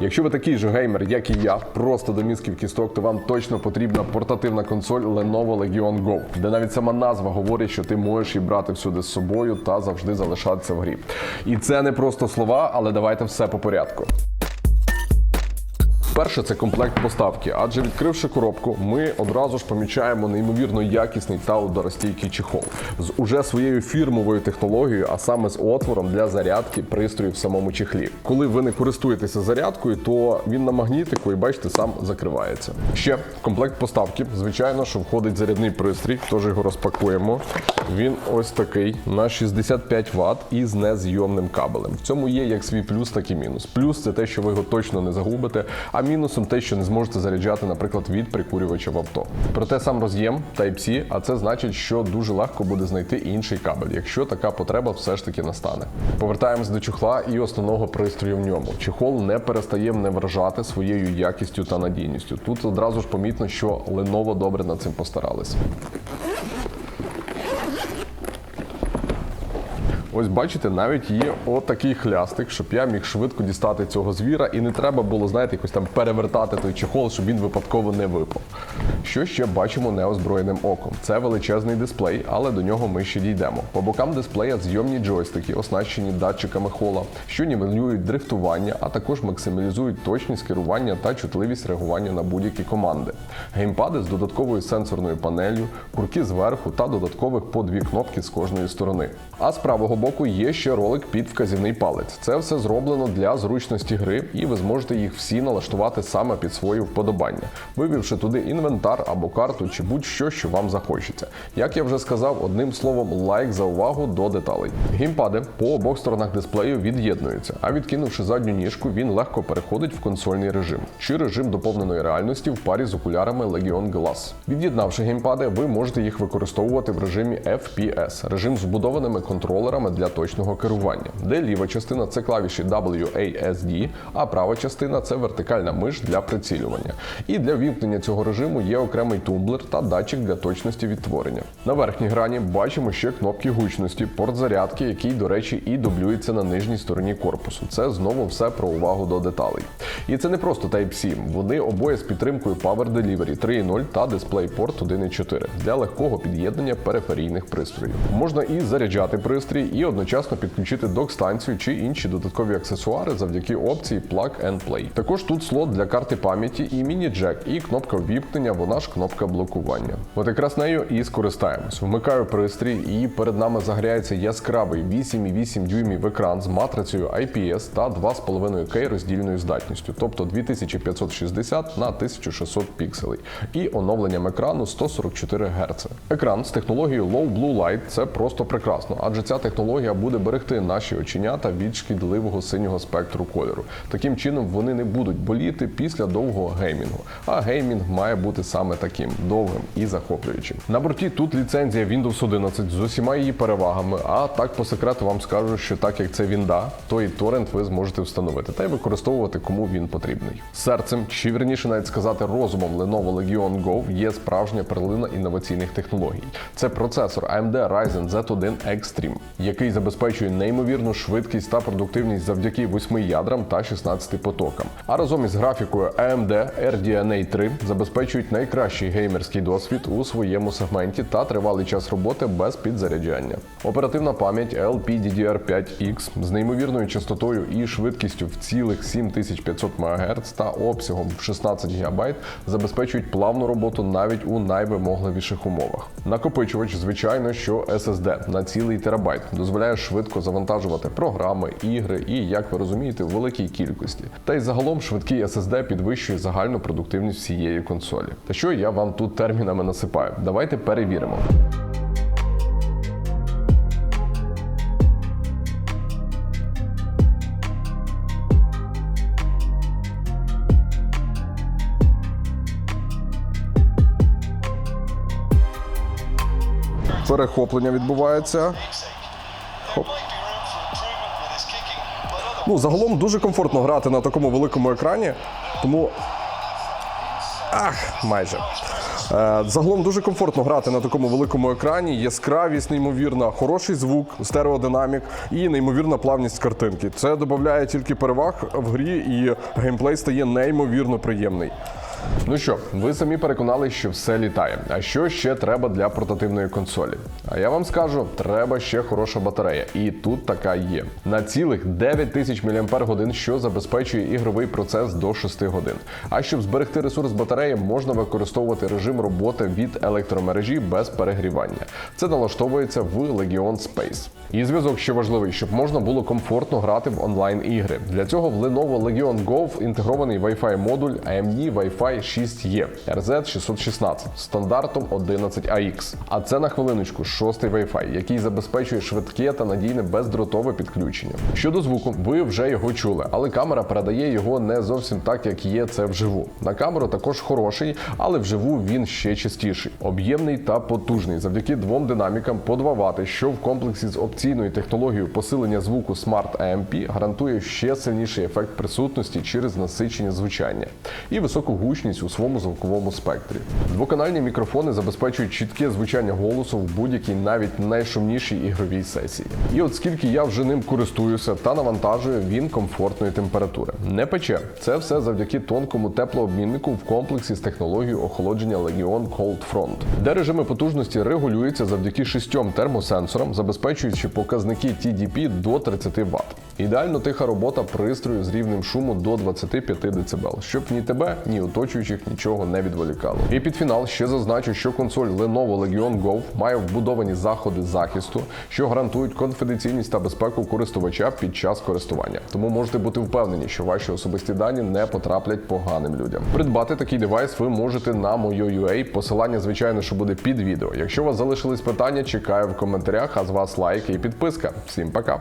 Якщо ви такий же геймер, як і я, просто до мізків кісток, то вам точно потрібна портативна консоль Lenovo Legion Go, де навіть сама назва говорить, що ти можеш її брати всюди з собою та завжди залишатися в грі. І це не просто слова, але давайте все по порядку. Перше це комплект поставки, адже відкривши коробку, ми одразу ж помічаємо неймовірно якісний та ударостійкий чехол з уже своєю фірмовою технологією, а саме з отвором для зарядки пристрою в самому чехлі. Коли ви не користуєтеся зарядкою, то він на магнітику і бачите, сам закривається. Ще в комплект поставки, звичайно, що входить зарядний пристрій, тож його розпакуємо. Він ось такий на 65 Вт із незйомним кабелем. В цьому є як свій плюс, так і мінус. Плюс це те, що ви його точно не загубите, а мінусом те, що не зможете заряджати, наприклад, від прикурювача в авто. Проте сам роз'єм Type-C, а це значить, що дуже легко буде знайти інший кабель, якщо така потреба все ж таки настане. Повертаємось до чохла і основного пристрою в ньому. Чехол не перестає мене вражати своєю якістю та надійністю. Тут одразу ж помітно, що Lenovo добре над цим постаралися. Ось бачите, навіть є отакий хлястик, щоб я міг швидко дістати цього звіра, і не треба було, знаєте, якось там перевертати той чехол, щоб він випадково не випав. Що ще бачимо неозброєним оком? Це величезний дисплей, але до нього ми ще дійдемо. По бокам дисплея зйомні джойстики, оснащені датчиками хола, що нівелюють дрифтування, а також максималізують точність керування та чутливість реагування на будь-які команди. Геймпади з додатковою сенсорною панелью, курки зверху та додаткових по дві кнопки з кожної сторони. А з правого боку є ще ролик під вказівний палець. Це все зроблено для зручності гри, і ви зможете їх всі налаштувати саме під свої вподобання, вивівши туди інвентар або карту чи будь-що, що вам захочеться. Як я вже сказав, одним словом, лайк за увагу до деталей. Геймпади по обох сторонах дисплею від'єднуються, а відкинувши задню ніжку, він легко переходить в консольний режим чи режим доповненої реальності в парі з окулярами Legion Glass. Від'єднавши геймпади, ви можете їх використовувати в режимі FPS, режим з вбудованими контролерами для точного керування, де ліва частина це клавіші WASD, а права частина це вертикальна миш для прицілювання. І для вімкнення цього режиму є окремий тумблер та датчик для точності відтворення. На верхній грані бачимо ще кнопки гучності, порт зарядки, який, до речі, і дублюється на нижній стороні корпусу. Це знову все про увагу до деталей. І це не просто Type-C, вони обоє з підтримкою Power Delivery 3.0 та DisplayPort 1.4 для легкого під'єднання периферійних пристроїв. Можна і заряджати пристрій, і одночасно підключити док-станцію чи інші додаткові аксесуари завдяки опції Plug and Play. Також тут слот для карти пам'яті і міні-джек, і кнопка ввімкнення, вона ж кнопка блокування. От якраз нею і скористаємось. Вмикаю пристрій, і перед нами загоряється яскравий 8,8 дюймів екран з матрицею IPS та 2,5К роздільною здатністю, тобто 2560 на 1600 пікселей, і оновленням екрану 144 Гц. Екран з технологією Low Blue Light це просто прекрасно, адже ця технологія буде берегти наші оченята від шкідливого синього спектру кольору. Таким чином вони не будуть боліти після довгого геймінгу. А геймінг має бути саме таким довгим і захоплюючим. На борті тут ліцензія Windows 11 з усіма її перевагами. А так по секрету вам скажу, що так як це Вінда, то і торрент ви зможете встановити та й використовувати кому він потрібний. Серцем, чи вірніше навіть сказати розумом Lenovo Legion Go є справжня перлина інноваційних технологій. Це процесор AMD Ryzen Z1 Extreme, який забезпечує неймовірну швидкість та продуктивність завдяки 8 ядрам та 16 потокам. А разом із графікою AMD RDNA 3 забезпечують найкращий геймерський досвід у своєму сегменті та тривалий час роботи без підзаряджання. Оперативна пам'ять LPDDR5X з неймовірною частотою і швидкістю в цілих 7500 МГц та обсягом в 16 ГБ забезпечують плавну роботу навіть у найвимогливіших умовах. Накопичувач, звичайно, що SSD на цілий терабайт дозволяє швидко завантажувати програми, ігри і, як ви розумієте, в великій кількості. Та й загалом швидкий SSD підвищує загальну продуктивність всієї консолі. Та що я вам тут термінами насипаю? Давайте перевіримо. Перехоплення відбувається. Хоп. Ну, загалом дуже комфортно грати на такому великому екрані, тому. Ах, майже. Е, Загалом дуже комфортно грати на такому великому екрані. Яскравість, неймовірна, хороший звук, стереодинамік і неймовірна плавність картинки. Це додає тільки переваг в грі, і геймплей стає неймовірно приємний. Ну що, ви самі переконали, що все літає. А що ще треба для портативної консолі? А я вам скажу, треба ще хороша батарея. І тут така є. На цілих 9000 мАч, що забезпечує ігровий процес до 6 годин. А щоб зберегти ресурс батареї, можна використовувати режим роботи від електромережі без перегрівання. Це налаштовується в Legion Space. І зв'язок ще важливий, щоб можна було комфортно грати в онлайн ігри. Для цього в Lenovo Legion Go інтегрований Wi-Fi модуль AMD Wi-Fi 6E RZ616 стандартом 11AX. А це на хвилиночку шостий Wi-Fi, який забезпечує швидке та надійне бездротове підключення. Щодо звуку, ви вже його чули, але камера передає його не зовсім так, як є це вживу. На камеру також хороший, але вживу він ще чистіший, об'ємний та потужний завдяки двом динамікам по 2 Вт, що в комплексі з опційною технологією посилення звуку Smart AMP гарантує ще сильніший ефект присутності через насичення звучання і високу гучність у своєму звуковому спектрі. Двоканальні мікрофони забезпечують чітке звучання голосу в будь-якій навіть найшумнішій ігровій сесії. І от скільки я вже ним користуюся та навантажую, він комфортної температури. Не пече. Це все завдяки тонкому теплообміннику в комплексі з технологією охолодження Legion Cold Front, де режими потужності регулюються завдяки шістьом термосенсорам, забезпечуючи показники TDP до 30 Вт. Ідеально тиха робота пристрою з рівнем шуму до 25 дБ, щоб ні тебе, ні оточуючих нічого не відволікало. І під фінал ще зазначу, що консоль Lenovo Legion Go має вбудовані заходи захисту, що гарантують конфіденційність та безпеку користувача під час користування. Тому можете бути впевнені, що ваші особисті дані не потраплять поганим людям. Придбати такий девайс ви можете на Moyo.ua. Посилання, звичайно, що буде під відео. Якщо у вас залишились питання, чекаю в коментарях. А з вас лайк і підписка. Всім пока.